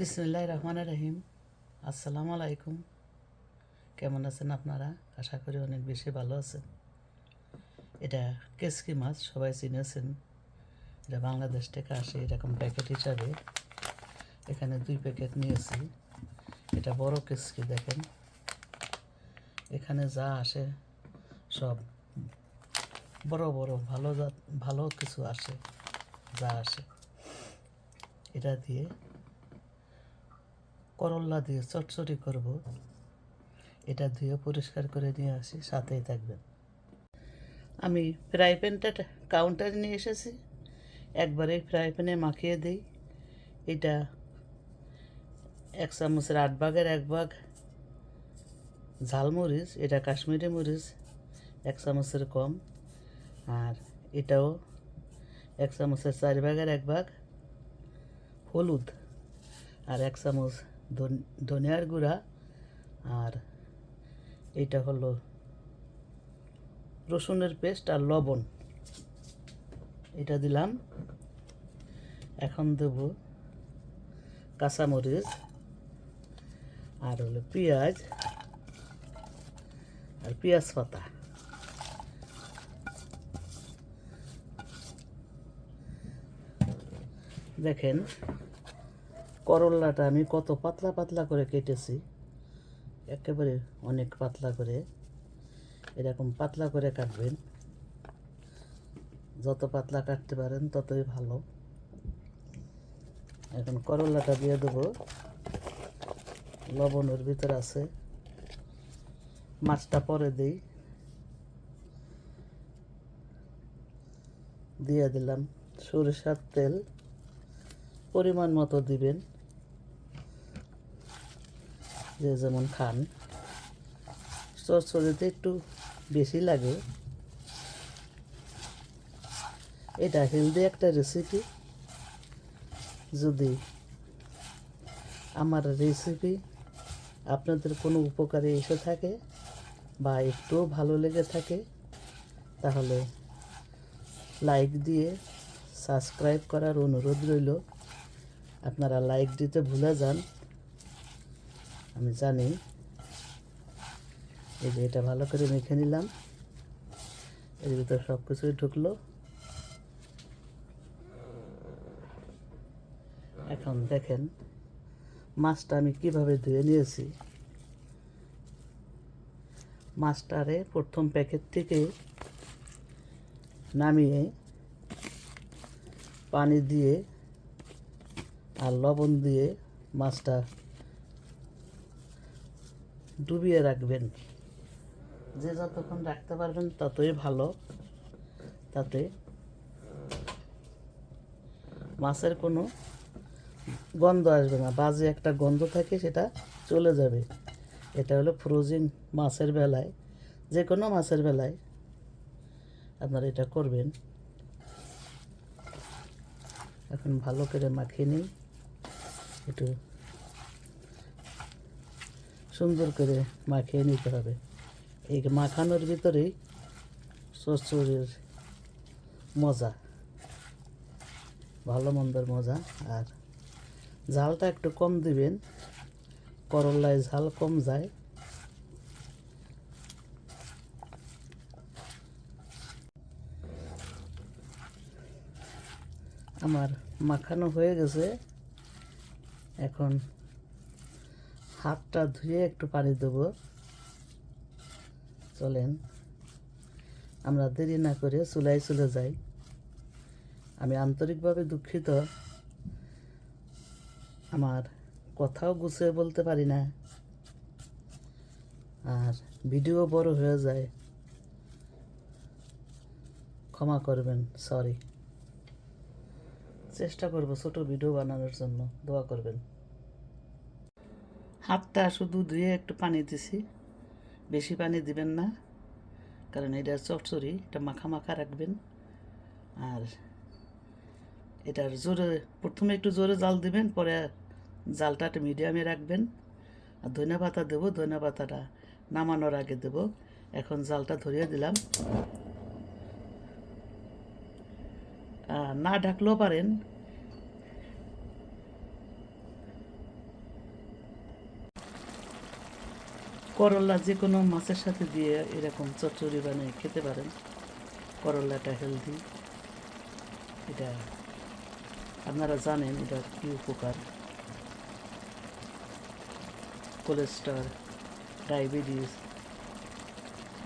বিসমুল্লাহ রহমান রহিম। আসসালামু আলাইকুম। কেমন আছেন আপনারা? আশা করি অনেক বেশি ভালো আছেন। এটা কেসকি মাছ, সবাই চিনেছেন এটা বাংলাদেশ থেকে আসে এরকম প্যাকেট হিসাবে। এখানে দুই প্যাকেট নিয়েছি। এটা বড় কেসকি, দেখেন। এখানে যা আসে সব বড় বড়, ভালো জাত, ভালো কিছু আসে, যা আসে। এটা দিয়ে করল্লা দিয়ে চটচটি করব। এটা ধুয়ে পরিষ্কার করে নিয়ে আসি, সাথেই থাকবেন। আমি ফ্রাই প্যানটা কাউন্টারে নিয়ে এসেছি। একবারে ফ্রাই প্যানে মাখিয়ে দিই। এটা এক চামচের আট ভাগের এক ভাগ ঝালমরিচ, এটা কাশ্মীরি মরিচ, এক চামচের কম। আর এটাও এক চামচের চার ভাগের এক ভাগ হলুদ। আর এক চামচ ধনিয়ার গুঁড়া আর এটা হলো রসুনের পেস্ট আর লবণ। এটা দিলাম। এখন দেব কাঁচামরিচ আর হলো পেঁয়াজ আর পেঁয়াজ পাতা। দেখেন করল্লাটা আমি কত পাতলা পাতলা করে কেটেছি। একেবারে অনেক পাতলা করে। এরকম পাতলা করে কাটবেন। যত পাতলা কাটতে পারেন ততই ভালো। এখন করল্লাটা দিয়ে দেবো। লবণের ভিতর আছে। মাছটা পরে দিই। দিয়ে দিলাম সরিষার তেল। পরিমাণ মতো দিবেন। যে যেমন খান। চচ্চড়িতে একটু বেশি লাগে। এটা হেলদি একটা রেসিপি যদি আমার রেসিপি আপনাদের কোনো উপকারে এসে থাকে বা একটুও ভালো লেগে থাকে, তাহলে লাইক দিয়ে সাবস্ক্রাইব করার অনুরোধ রইল। আপনারা লাইক দিতে ভুলে যান। আমি জানি। এই যে এটা ভালো করে মেখে নিলাম। এর ভিতরে সব কিছুই ঢুকলো। এখন দেখেন, মাছটা আমি কীভাবে ধুয়ে নিয়েছি। মাছটারে প্রথম প্যাকেট থেকে নামিয়ে পানি দিয়ে আর লবণ দিয়ে মাছটা ডুবিয়ে রাখবেন। যে যতক্ষণ রাখতে পারবেন ততই ভালো। তাতে মাছের কোনো গন্ধ আসবে না। বাজে একটা গন্ধ থাকে সেটা চলে যাবে। এটা হলো ফ্রোজিন মাছের বেলায়। যে কোনো মাছের বেলায় আপনারা এটা করবেন। এখন ভালো করে মাখিয়ে নিই একটু সুন্দর করে মাখিয়ে নিতে হবে। এই মাখানোর ভিতরেই চচ্চড়ির মজা, ভালো মন্দের মজা। আর ঝালটা একটু কম দিবেন করল্লায় ঝাল কম যায়। আমার মাখানো হয়ে গেছে। এখন হাতটা ধুয়ে একটু পানি দেবো। চলেন, আমরা দেরি না করে চুলায় চলে যাই। আমি আন্তরিকভাবে দুঃখিত। আমার কথাও গুছিয়ে বলতে পারি না। আর ভিডিও বড় হয়ে যায়। ক্ষমা করবেন, সরি। চেষ্টা করব ছোট ভিডিও বানানোর জন্য। দোয়া করবেন। হাতটা শুধু ধুয়ে একটু পানি দিছি। বেশি পানি দিবেন না, কারণ এটা চটচড়ি এটা মাখা মাখা রাখবেন। আর এটার জোরে, প্রথমে একটু জোরে জাল দিবেন, পরে জালটা একটু মিডিয়ামে রাখবেন। আর ধনিয়া পাতা দেবো ধনিয়া পাতাটা নামানোর আগে দেবো। এখন জালটা ধরিয়ে দিলাম। না ডাকলেও পারেন। করলা যে কোনো মাছের সাথে দিয়ে এরকম চচ্চড়ি বানিয়ে খেতে পারেন। করলাটা হেলদি এটা আপনারা জানেন এটা কী উপকার। কোলেস্ট্রল ডায়াবেটিস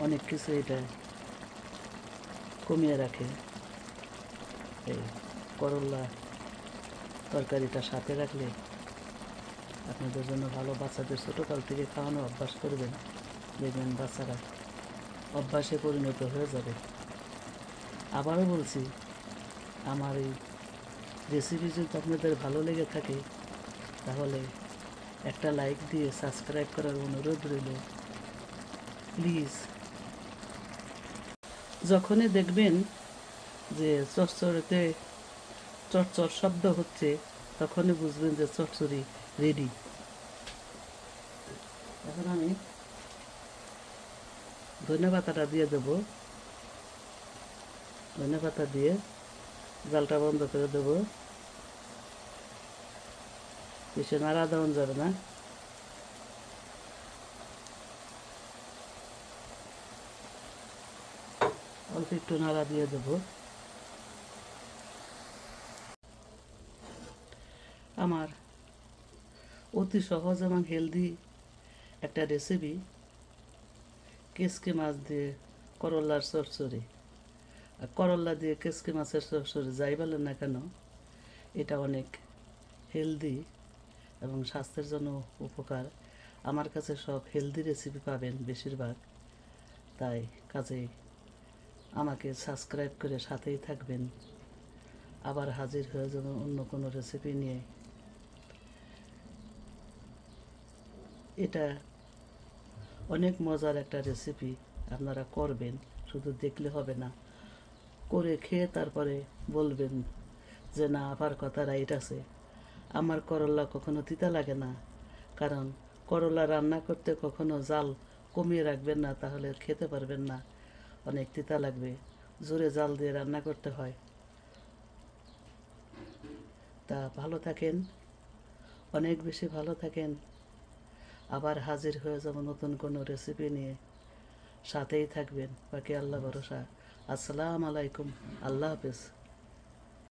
অনেক কিছু এটা কমিয়ে রাখে। এই করলা তরকারিটা সাথে রাখলে আপনাদের জন্য ভালো। বাচ্চাদের ছোটোকাল থেকে খাওয়ানো অভ্যাস করবেন। দেখবেন বাচ্চারা অভ্যাসে পরিণত হয়ে যাবে। আবারও বলছি, আমার এই রেসিপি যদি আপনাদের ভালো লেগে থাকে, তাহলে একটা লাইক দিয়ে সাবস্ক্রাইব করার অনুরোধ রইল। প্লিজ যখনই দেখবেন যে চচ্চড়িতে চটচট শব্দ হচ্ছে, তখনই বুঝবেন যে চচ্চড়ি রেডি এখন আমি ধনে পাতাটা দিয়ে দেবো। ধনে পাতা দিয়ে জালটা বন্ধ করে দেবো। বেশি নাড়া দেওয়া যাবে না। অল্প একটু নাড়া দিয়ে দেবো। আমার। অতি সহজ এবং হেলদি একটা রেসিপি কেসকে মাছ দিয়ে করল্লার চরচড়ি আর করল্লা দিয়ে কেসকে মাছের চরচড়ি যাই বলেন না কেন, এটা অনেক হেলদি এবং স্বাস্থ্যের জন্য উপকার। আমার কাছে সব হেলদি রেসিপি পাবেন বেশিরভাগ। তাই কাজেই আমাকে সাবস্ক্রাইব করে সাথেই থাকবেন। আবার হাজির হয়ে যাবে অন্য কোনো রেসিপি নিয়ে এটা অনেক মজার একটা রেসিপি আপনারা করবেন, শুধু দেখলে হবে না। করে খেয়ে তারপরে বলবেন যে, না, আবার কথা রাইট আছে। আমার করলা কখনো তিতা লাগে না, কারণ করলা রান্না করতে কখনো জাল কমিয়ে রাখবেন না, তাহলে খেতে পারবেন না। অনেক তিতা লাগবে, জোরে জাল দিয়ে রান্না করতে হয়। তা ভালো থাকেন, অনেক বেশি ভালো থাকেন। আবার হাজির হয়ে যাব নতুন কোনো রেসিপি নিয়ে। সাথেই থাকবেন। বাকি আল্লাহ ভরসা। আসসালাম আলাইকুম। আল্লাহ হাফেজ।